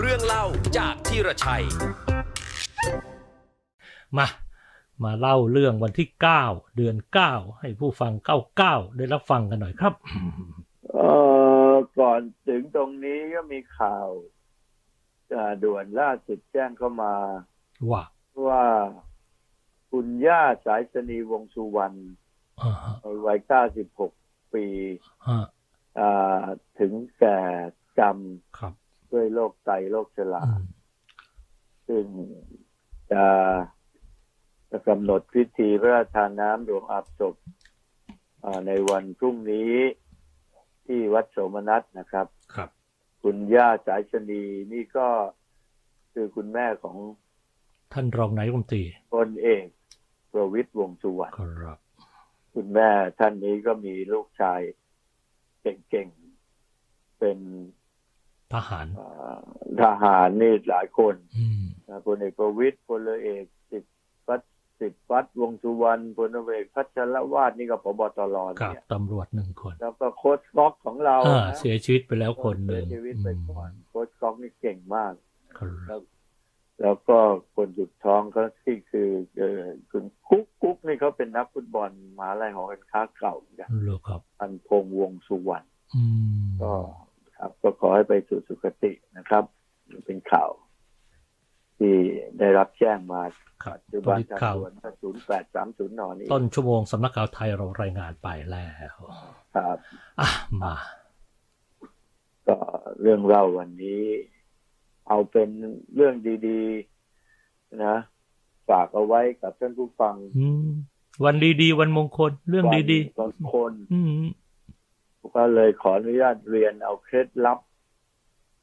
เรื่องเล่าจากทีรชัย มา มาเล่าเรื่องวันที่ 9 เดือน 9 ให้ผู้ฟัง 99 ได้รับฟังกันหน่อยครับ เอ่อก่อนถึงตรงนี้ก็มีข่าวอ่าด่วนล่าสุดแจ้งเข้ามา ว่าว่าคุณย่าสายสนีวงศ์สุวรรณอ่าฮะวัย 96 ปีฮะอ่าถึงแก่กรรม ครับ ด้วยโรคไตโรคชราอืมซึ่งจะจะกำหนดพิธีพระราชทานน้ำหลวงอาบศพอ่าในวันพรุ่งนี้ที่วัดโสมนัสนะครับ ครับ คุณย่าสายชนีนี่ก็คือคุณแม่ของท่านรองนายกรัฐมนตรีพลเอกประวิตยวงษ์สุวรรณครับ คุณแม่ท่านนี้ก็มีลูกชายเก่งๆ เป็น ทหารอ่าทหารนี่หลายคนอืมนะพลเอกประวิตยพลเอกสิทธิวัฒน์สิทธิวัฒน์วงษ์สุวรรณพลเอกพัชรวาดนี่ก็พบตรกับเนี่ยตำรวจหนึ่งคน แล้วก็โค้ชก๊อกของเราอ่านะเสียชีวิตไปแล้วคนหนึ่งเสียชีวิตไปก่อนอืมโค้ชก๊อกนี่เก่งมากครับแล้วก็คนสุดท้องเขาที่คือเออคุณกุ๊กกุ๊กนี่เขาเป็นนักฟุตบอลมหาลัยหอการค้าเก่าเหมือนกันเหรอครับอันพงษ์วงศ์สุวรรณอืมก็ ครับ ก็ขอให้ไปสู่สุคตินะครับ เป็นข่าว ที่ได้รับแจ้งมาครับปัจจุตอบันนนี้ทางข่าวด่วนศูนย์แปดสามศูนย์นนี่ต้นชั่วโมงสำนักข่าวไทยเรารายงานไปแล้ว ครับ อะมา ก็เรื่องเล่าวันนี้ เอาเป็นเรื่องดีๆ นะฝากเอาไว้กับท่านผู้ฟังอืมวันดีๆ วันมงคล เรื่องดีๆบางคนๆอืม ก็เลยขออนุญาตเรียนเอาเคล็ดลับ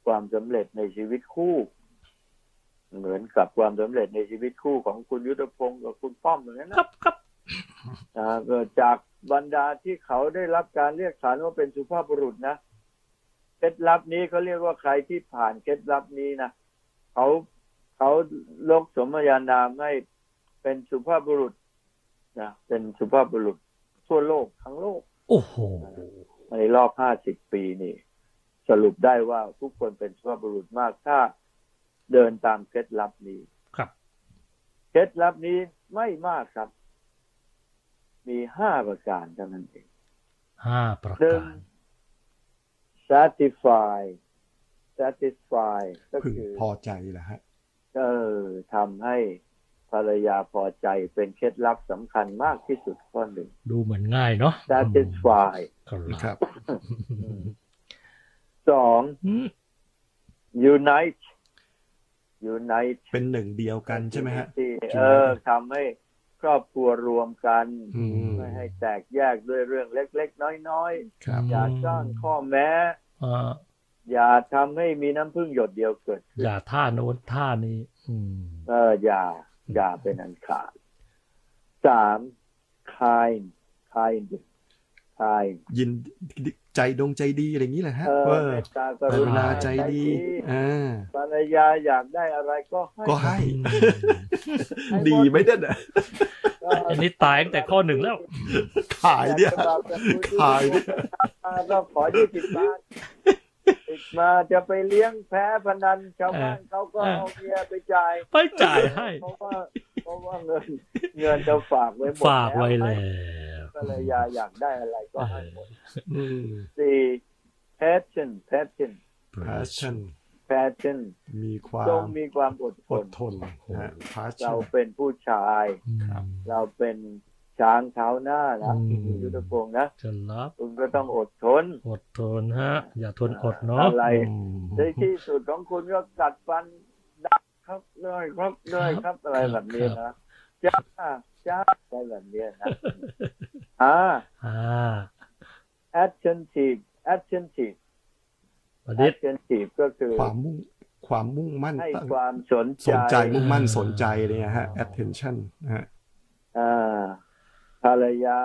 ความสำเร็จในชีวิตคู่ เหมือนกับความสำเร็จในชีวิตคู่ของคุณยุทธพงศ์กับคุณป้อมเหมือนกันครันะบครับอ่าเกิดจากบรรดาที่เขาได้รับการเรียกขานว่าเป็นสุภาพบุรุษนะเคล็ดลับนี้เขาเรียกว่าใครที่ผ่านเคล็ดลับนี้นะเขาเขาลกสมญานามให้เป็นสุภาพบุรุษนะเป็นสุภาพบุรุษทั่วโลกทั้งโลก โอ้โห ในรอบห้าสิบปีนี่ สรุปได้ว่าทุกคนเป็นสุภาพบุรุษมากถ้าเดินตามเคล็ดลับนี้ครับเคล็ดลับนี้ไม่มากครับ มีห้าประการเท่านั้นเองห้าประหนึ่งการ satisfy satisfy ก็พึงคือพอใจแหละฮะเออทำให้ภรรยาพอใจเป็นเคล็ดลับสำคัญมากที่สุดข้อหนึ่ง ดูเหมือนง่ายเนาะ satisfy ครับครับสองอืม unite unite เป็นหนึ่งเดียวกันใช่ไหมฮะที่ Unite เออทำให้ครอบครัวรวมกันอืมไม่ให้แตกแยกด้วยเรื่องเล็ก ๆ น้อยครับๆอย่าสร้างข้อแม้เอ่ออย่าทำให้มีน้ำพึ่งหยดเดียวเกิดขึ้นอย่าท่าโน้นท่านี้อืมเออ อย่า อย่าเป็นอันขาดสาม kind kind kind ยินใจดงใจดีอะไรอย่างนี้แหละฮะเออว่าเมตตากกรุรุณาณาใจดีอ่าภรรยาอยากได้อะไรก็ให้ก็ให้ให้หมดีไหมเนี่ยนะก็อันนี้ตายตั้งแต่ข้อหนึ่งแล้ว ขายเนี่ยอากจะแบบคุณขายเนี่ยก็ขอยี่สิบบาทติดมาจะไปเลี้ยงแพ้พนันชาวบ้านเขาก็เอาเมียไปจ่าย ไปจ่ายให้เพราะว่า เพราะว่าเงินเงินจะฝากไว้หมดฝากไว้แล้แล้วภรรยาอยากได้อะไรก็ให้หมดอืมสี่ passion passion passion passion มีควาจงมมีความอดทอนดทนนะฮะเรา passion เป็นผู้ชายครับเราเป็นช้างเท้าหน้านะอืมคุณยุทธพงศ์นะจะรับคุณก็ต้องอดทน อดทนฮะ อย่าทนอดเนาะอะไรอืมในที่สุดของคุณก็กัดฟันดัก ครับเลยครับเลยครับอะไรแบบนี้นะจ้าจ้าอะไรแบบนี้นะอ่าอ่า attentive attentive ประดิษฐ์ attentive ก็คือความมุ่งความมุ่งมั่นให้ตั้งความสนสนใจมุ่งมั่นอ่าสนใจเนี่ยฮะ attention นะฮะอ่าภรรยา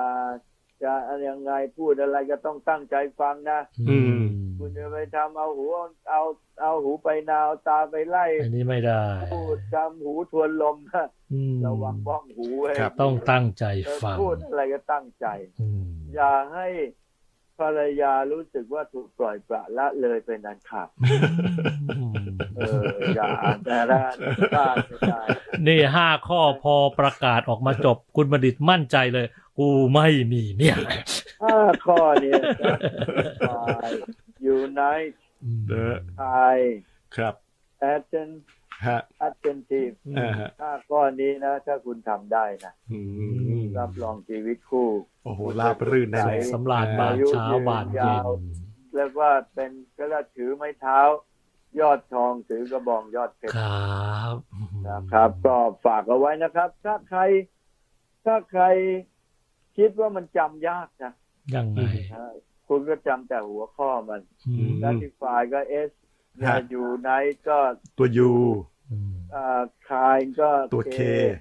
จะยังไงพูดอะไรก็ต้องตั้งใจฟังนะ อืม คุณจะไปทำเอาหูเอาเอาหูไปนาวตาไปไล่อันนี้ไม่ได้พูดจำหูทวนลมนะอืมระวังบ้องหูไว้ครับต้องตั้งใจเออฟังพูดอะไรก็ตั้งใจอืมอย่าให้ภภรรยารู้สึกว่าถูกปล่อยปละละเลยเป็นอันขาดเอออย่าแต่ละบ้าไม่ได้นี่ห้าข้อพอประกาศออกมาจบคุณบัณฑิตมั่นใจเลย กูไม่มีเมียห้าข้อเนี่ย justify unite เดอ high ครับ atten ฮะ attentive อ่าฮะห้าข้อนี้นะ ถ้าคุณทำได้นะอืมรับรองชีวิตคู่ โอ้โหราบรื่นแน่เลยสำราญบานเช้าบานเย็นเรียกว่าเป็นก็แล้วถือไม้เท้า ยอดทองถือกระบองยอดเพชรครับนะครับ ก็ฝากเอาไว้นะครับ ถ้าใคร ถ้าใครคิดว่ามันจำยากนะยังไงฮะ คุณก็จำแต่หัวข้อมันอืม ดัติฟายก็เอสฮะอยู่ในก็ตัวยูอืมคายก็ตัวเค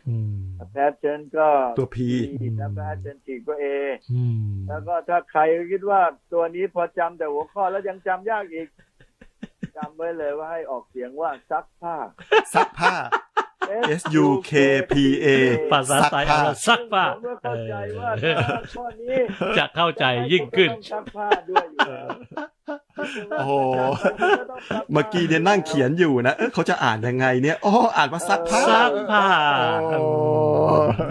อืม แพทเทิร์นก็ ตัว P แล้วแพทเทิร์นทีก็เอ อืมแล้วก็ถ้าใครคิดว่าตัวนี้พอจำแต่หัวข้อแล้วยังจำยากอีกจำไว้เลยว่าให้ออกเสียงว่าซักผ้าซักผ้า S U K P A ภาษาไทยเอาละซักผ้าผมก็เข้าใจว่าเออถ้าข้อนี้จะเข้าใจยิ่งขึ้นต้องซักผ้าด้วยอยู่แล้วโอ้โหเมื่อกี้เนี่ยนั่งเขียนอยู่นะ เออเขาจะอ่านยังไงเนี่ยอ๋ออ่านว่าซักผ้าซักผ้าโอ้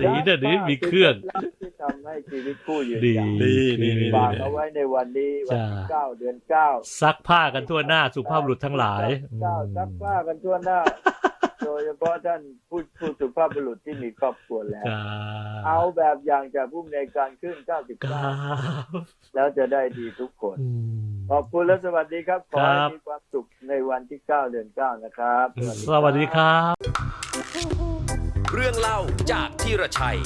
ดีเดี๋ยวนี้มีเครื่องที่ทำให้ชีวิตคู่ยืนดียาวดีดีดีฝากเอาไว้ในวันนี้วันที่จ้าเก้าเดือนเก้าซักผ้ากันทั่วหน้าสุภาพบุรุษทั้งหลายเก้าซักผ้ากันทั่วหน้า โดยเฉพาะท่านผู้ผู้สุภาพบุรุษที่มีครอบครัวแล้วครับเอาแบบอย่างจากผู้ในวยการขึ้นครั99บแล้วจะได้ดีทุกคนอืมขอบคุณและสวัสดีครับขอครัให้บมีความสุขในวันที่ 9 เดือน 9 นะครับ สวัสดีครับ เรื่องเล่าจากที่ระชัย